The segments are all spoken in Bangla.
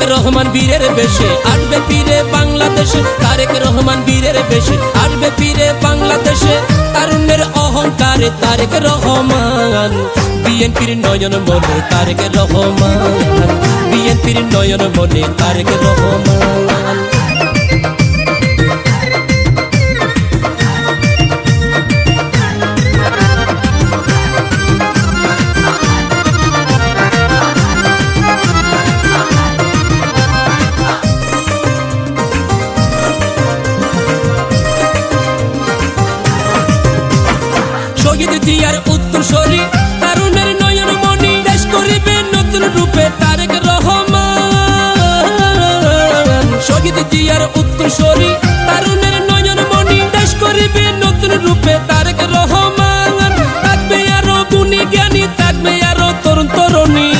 রহমান বীরের বেশে আসবে পীরে বাংলাদেশে। তারেক রহমান বীরের বেশে আসবে পীরে বাংলাদেশে। তারুণ্যের অহংকারে তারেক রহমান। বিএনপির নয়ন মনে তারেক রহমান। বিএনপির নয়ন মনে তারেক রহমান। জিয়ার উত্তর সরি তারুণের নয়ন মনি দেশ করিবে নতুন রূপে তারেক রহমান। শহীদ জিয়ার উত্তর সরি তারুণের নয়ন মনি দেশ করিবে নতুন রূপে তারেক রহমান। থাকবে আরও গুণী জ্ঞানী, থাকবে আরও তরুণ তরুণী।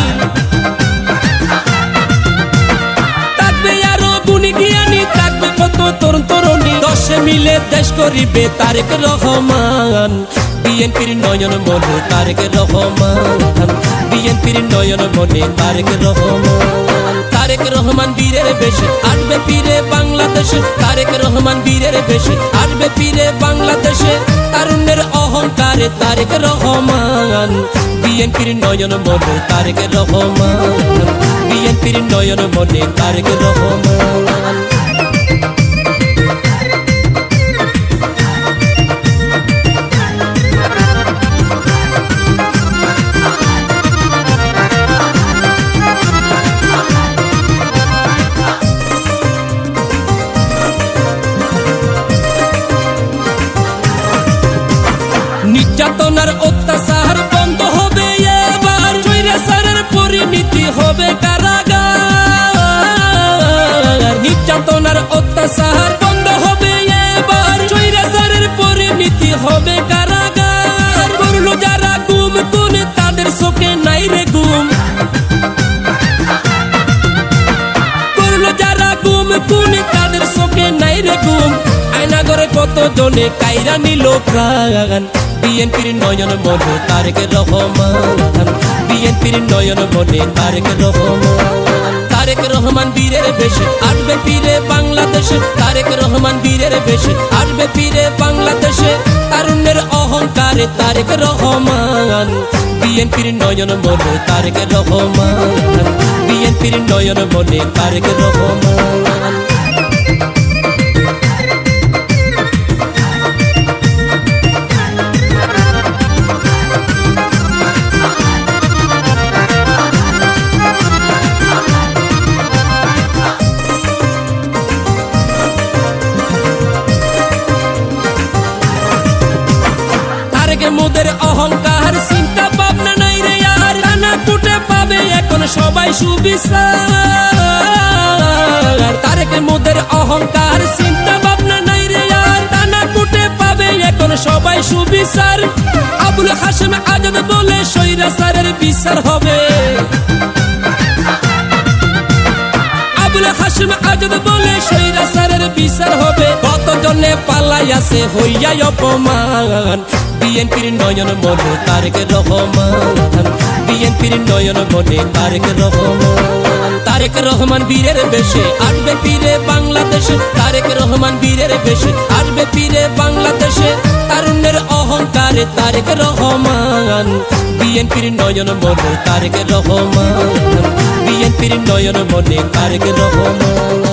থাকবে আরও গুণী জ্ঞানী, থাকবে কত তরুণ তরুণী। দশে মিলে দেশ করিবে তারেক রহমান। বিএনপির নয়ন মনে তারেক রহমান বিএনপির নয়ন মনে তারেক রহমান তারেক রহমান বীরের বেশে আসবে ফিরে বাংলাদেশে তারেক রহমান বীরের বেশে আসবে ফিরে বাংলাদেশে তারুণ্যের অহংকারে তারেক রহমান বিএনপির নয়ন মনে তারেক রহমান বিএনপির নয়ন মনে তারেক রহমান নির্যাতনার বন্ধ হবে এবার। স্বৈরাচারের পরিণতি হবে কারাগার। করল যারা গুম গুণ তাদের চোখে নাই রে গুম। করল যারা গুম গুণ তাদের চোখে নাই রে গুম। আয়না ঘরে কত জনে কাইরা নিল প্রাণ। বিএনপির নয়ন মনে তারেক রহমান। বিএনপির নয়ন মনে তারেক রহমান। তারেক রহমান বীরের বেশে। আসবে ফিরে বাংলাদেশে। তারেক রহমান বীরের বেশে। আসবে ফিরে বাংলাদেশে। তারুণ্যের অহংকারে তারেক রহমান। বিএনপির নয়ন মনে তারেক রহমান। বিএনপির নয়ন মনে তারেক রহমান। মোদের অহংকার, চিন্তা ভাবনা নাই রে আর নানা কুটে পাবে এখন সবাই সুবিচার। তারেক মোদের অহংকার, চিন্তা ভাবনা নাই রে আর নানা কুটে পাবে এখন সবাই সুবিচার। আবুল হাসেম আজাদ বলে সৈরাচারের বিচার হবে। বলে সৈরাচারের বিচার হবে। কত জনে পালাই আছে হইয়াই অপমান। বিএনপির নয়ন মনে তারেক রহমান। বিএনপির নয়ন মনে তারেক রহমান। তারেক রহমান বীরের বেশে আসবে ফিরে বাংলাদেশে। তারেক রহমান বীরের বেশে আসবে ফিরে বাংলাদেশে। তারুণ্যের অহংকারে তারেক রহমান। বিএনপির নয়ন মনে তারেক রহমান। বিএনপির নয়ন মনে তারেক রহমান।